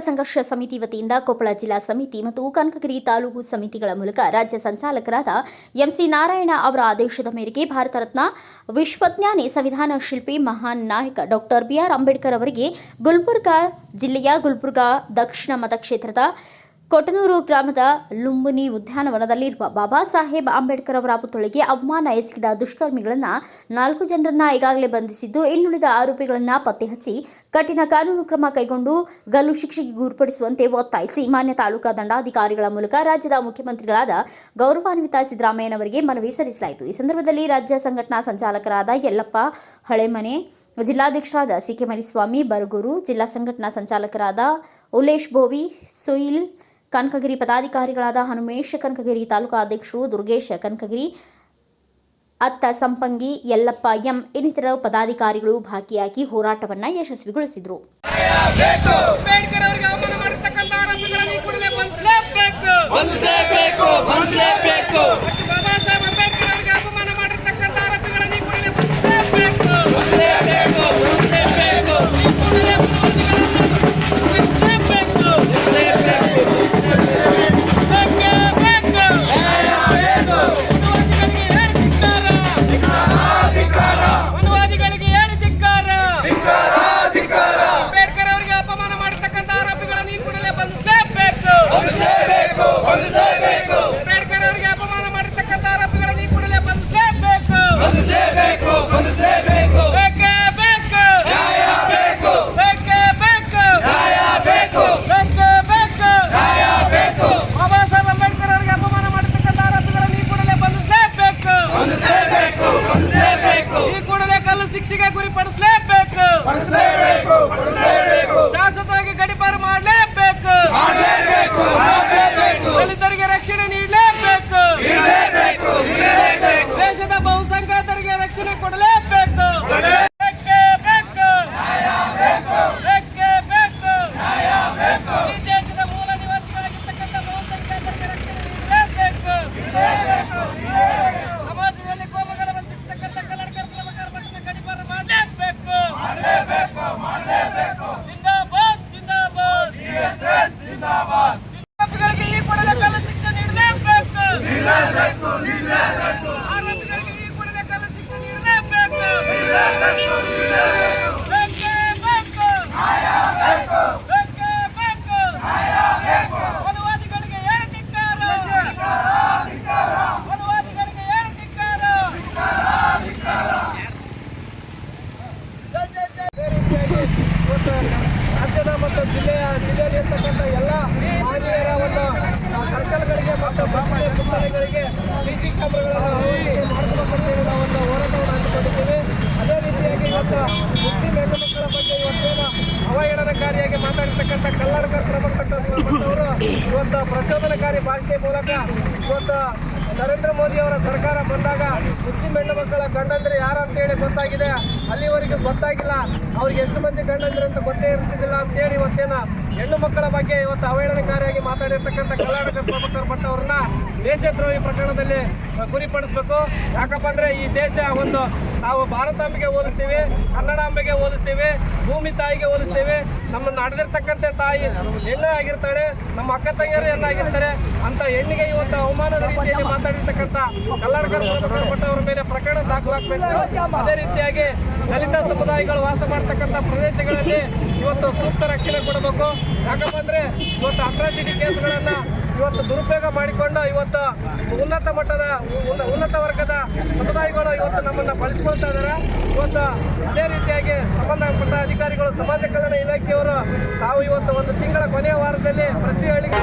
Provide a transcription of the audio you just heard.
ಸಂಘರ್ಷ ಸಮಿತಿ ವತಿಯಿಂದ ಕೊಪ್ಪಳ ಜಿಲ್ಲಾ ಸಮಿತಿ ಮತ್ತು ಕನಕಗಿರಿ ತಾಲೂಕು ಸಮಿತಿಗಳ ಮೂಲಕ ರಾಜ್ಯ ಸಂಚಾಲಕರಾದ ಎಂಸಿ ನಾರಾಯಣ ಅವರ ಆದೇಶದ ಮೇರೆಗೆ ಭಾರತ ರತ್ನ ವಿಶ್ವಜ್ಞಾನಿ ಸಂವಿಧಾನ ಶಿಲ್ಪಿ ಮಹಾನ್ ನಾಯಕ ಡಾಕ್ಟರ್ ಬಿಆರ್ ಅಂಬೇಡ್ಕರ್ ಅವರಿಗೆ ಗುಲ್ಬರ್ಗಾ ಜಿಲ್ಲೆಯ ಗುಲ್ಬರ್ಗಾ ದಕ್ಷಿಣ ಮತಕ್ಷೇತ್ರದ ಕೊಟನೂರು ಗ್ರಾಮದ ಲುಂಬುನಿ ಉದ್ಯಾನವನದಲ್ಲಿರುವ ಬಾಬಾ ಸಾಹೇಬ್ ಅಂಬೇಡ್ಕರ್ ಅವರ ಪುತ್ಥಳಿಗೆ ಅವಮಾನ ಎಸಗಿದ ದುಷ್ಕರ್ಮಿಗಳನ್ನು ನಾಲ್ಕು ಜನರನ್ನ ಈಗಾಗಲೇ ಬಂಧಿಸಿದ್ದು, ಇನ್ನುಳಿದ ಆರೋಪಿಗಳನ್ನು ಪತ್ತೆ ಹಚ್ಚಿ ಕಠಿಣ ಕಾನೂನು ಕ್ರಮ ಕೈಗೊಂಡು ಗಲ್ಲು ಶಿಕ್ಷೆಗೆ ಗುರುಪಡಿಸುವಂತೆ ಒತ್ತಾಯಿಸಿ ಮಾನ್ಯ ತಾಲೂಕಾ ದಂಡಾಧಿಕಾರಿಗಳ ಮೂಲಕ ರಾಜ್ಯದ ಮುಖ್ಯಮಂತ್ರಿಗಳಾದ ಗೌರವಾನ್ವಿತ ಸಿದ್ದರಾಮಯ್ಯನವರಿಗೆ ಮನವಿ ಸಲ್ಲಿಸಲಾಯಿತು. ಈ ಸಂದರ್ಭದಲ್ಲಿ ರಾಜ್ಯ ಸಂಘಟನಾ ಸಂಚಾಲಕರಾದ ಯಲ್ಲಪ್ಪ ಹಳೆಮನೆ, ಜಿಲ್ಲಾಧ್ಯಕ್ಷರಾದ ಸಿಕೆ ಮರಿಸ್ವಾಮಿ, ಬರಗೂರು ಜಿಲ್ಲಾ ಸಂಘಟನಾ ಸಂಚಾಲಕರಾದ ಉಲೇಶ್ ಬೋವಿ ಸುಯಿಲ್ ಕನಕಗಿರಿ ಪದಾಧಿಕಾರಿಗಳಾದ ಹನುಮೇಶ್ ಕನಕಗಿರಿ ತಾಲೂಕಾ ಅಧ್ಯಕ್ಷರು ದುರ್ಗೇಶ್ ಕನಕಗಿರಿ ಅತ್ತ ಸಂಪಂಗಿ ಯಲ್ಲಪ್ಪ ಎಂ ಇನ್ನಿತರ ಪದಾಧಿಕಾರಿಗಳು ಭಾಗಿಯಾಗಿ ಹೋರಾಟವನ್ನು ಯಶಸ್ವಿಗೊಳಿಸಿದರು. ಅಂಬೇಡ್ಕರ್ ಶಿಕ್ಷೆಗೆ ಗುರಿಪಡಿಸಲೇಬೇಕು ರಾಜ್ಯದ ಮತ್ತು ಜಿಲ್ಲೆಯ ಜಿಲ್ಲೆಯಲ್ಲಿರ್ತಕ್ಕಂಥ ಎಲ್ಲ ಮಹಿಳೆಯರ ಒಂದು ಸರ್ಕಲ್ಗಳಿಗೆ ಮತ್ತು ಬಾಪುಳೆ ಪುಸ್ತಕಗಳಿಗೆ ಸಿ ಕ್ಯಾಮ್ರಾಗಳನ್ನು ಅಳವಡಿಕೆ ಮಾಡಬೇಕಂತ ಹೇಳಿ ನಾವು ಒಂದು ಹೋರಾಟವನ್ನು ಹಂಚಿಕೊಂಡಿದ್ದೀವಿ. ಅದೇ ರೀತಿಯಾಗಿ ಇವತ್ತು ಮುಸ್ಲಿಂ ಹೆಣ್ಣು ಮಕ್ಕಳ ಬಗ್ಗೆ ಇವತ್ತೇನು ಅವಹೇಳನಕಾರಿಯಾಗಿ ಮಾತಾಡಿರ್ತಕ್ಕಂಥ ಕಲ್ಲಡ್ಕರ್ ಪ್ರಭಾಕರ್ ಇವತ್ತು ಪ್ರಚೋದನಕಾರಿ ಭಾಷೆ ಮೂಲಕ ಇವತ್ತು ನರೇಂದ್ರ ಮೋದಿ ಅವರ ಸರ್ಕಾರ ಬಂದಾಗ ಮುಸ್ಲಿಂ ಹೆಣ್ಣು ಮಕ್ಕಳ ಗಂಡಂದ್ರೆ ಯಾರು ಅಂತೇಳಿ ಗೊತ್ತಾಗಿದೆ? ಅಲ್ಲಿವರೆಗೂ ಗೊತ್ತಾಗಿಲ್ಲ. ಅವ್ರಿಗೆ ಎಷ್ಟು ಮಂದಿ ಗಂಡಂದ್ರೆ ಅಂತ ಗೊತ್ತೇ ಇರ್ತಿದ್ದಿಲ್ಲ ಅಂತೇಳಿ ಇವತ್ತೇನ ಹೆಣ್ಣು ಮಕ್ಕಳ ಬಗ್ಗೆ ಇವತ್ತು ಅವಹೇಳನಕಾರಿಯಾಗಿ ಮಾತಾಡಿರ್ತಕ್ಕಂಥ ಕರ್ನಾಟಕ ಪ್ರಭಾಕರ್ ಭಟ್ ದೇಶದ್ರೋಹಿ ಪ್ರಕರಣದಲ್ಲಿ ಗುರಿಪಡಿಸ್ಬೇಕು ಯಾಕಪ್ಪ ಅಂದರೆ ಈ ದೇಶ ಒಂದು ನಾವು ಭಾರತಾಂಬೆಗೆ ಹೋಲಿಸ್ತೀವಿ, ಕನ್ನಡಾಂಬೆಗೆ ಹೋಲಿಸ್ತೀವಿ, ಭೂಮಿ ತಾಯಿಗೆ ಹೋಲಿಸ್ತೀವಿ. ನಮ್ಮ ನಡೆದಿರ್ತಕ್ಕಂಥ ತಾಯಿ ಹೆಣ್ಣು ಆಗಿರ್ತಾಳೆ, ನಮ್ಮ ಅಕ್ಕ ತಂಗಿಯರು ಹೆಣ್ಣಾಗಿರ್ತಾರೆ ಅಂತ ಹೆಣ್ಣಿಗೆ ಇವತ್ತು ಅವಮಾನದ ರೀತಿಯಲ್ಲಿ ಮಾತಾಡಿರ್ತಕ್ಕಂಥ ಕಲ್ಲಡ್ಕರ್ ಪ್ರಭಾಕರ್ ಅವರ ಮೇಲೆ ಪ್ರಕರಣ ದಾಖಲಾಗಬೇಕು ಅದೇ ರೀತಿಯಾಗಿ ದಲಿತ ಸಮುದಾಯಗಳು ವಾಸ ಮಾಡ್ತಕ್ಕಂಥ ಪ್ರದೇಶಗಳಲ್ಲಿ ಇವತ್ತು ಸೂಕ್ತ ರಕ್ಷಣೆ ಕೊಡಬೇಕು. ಯಾಕಪ್ಪ ಅಂದ್ರೆ ಇವತ್ತು ಅಟ್ರಾಸಿಟಿ ಕೇಸ್ಗಳನ್ನ ಇವತ್ತು ದುರುಪಯೋಗ ಮಾಡಿಕೊಂಡು ಇವತ್ತು ಉನ್ನತ ಮಟ್ಟದ, ಉನ್ನ- ಉನ್ನತ ವರ್ಗದ ಸಮುದಾಯಗಳು ಇವತ್ತು ನಮ್ಮನ್ನು ಬಳಸ್ಕೊಳ್ತಾ ಇದ್ದಾರೆ ಇವತ್ತು ಅದೇ ರೀತಿಯಾಗಿ ಸಂಬಂಧಪಟ್ಟ ಅಧಿಕಾರಿಗಳು, ಸಮಾಜ ಕಲ್ಯಾಣ ಇಲಾಖೆಯವರು ತಾವು ಇವತ್ತು ಒಂದು ತಿಂಗಳ ಕೊನೆಯ ವಾರದಲ್ಲಿ ಪ್ರತಿ ಹಳ್ಳಿಗೆ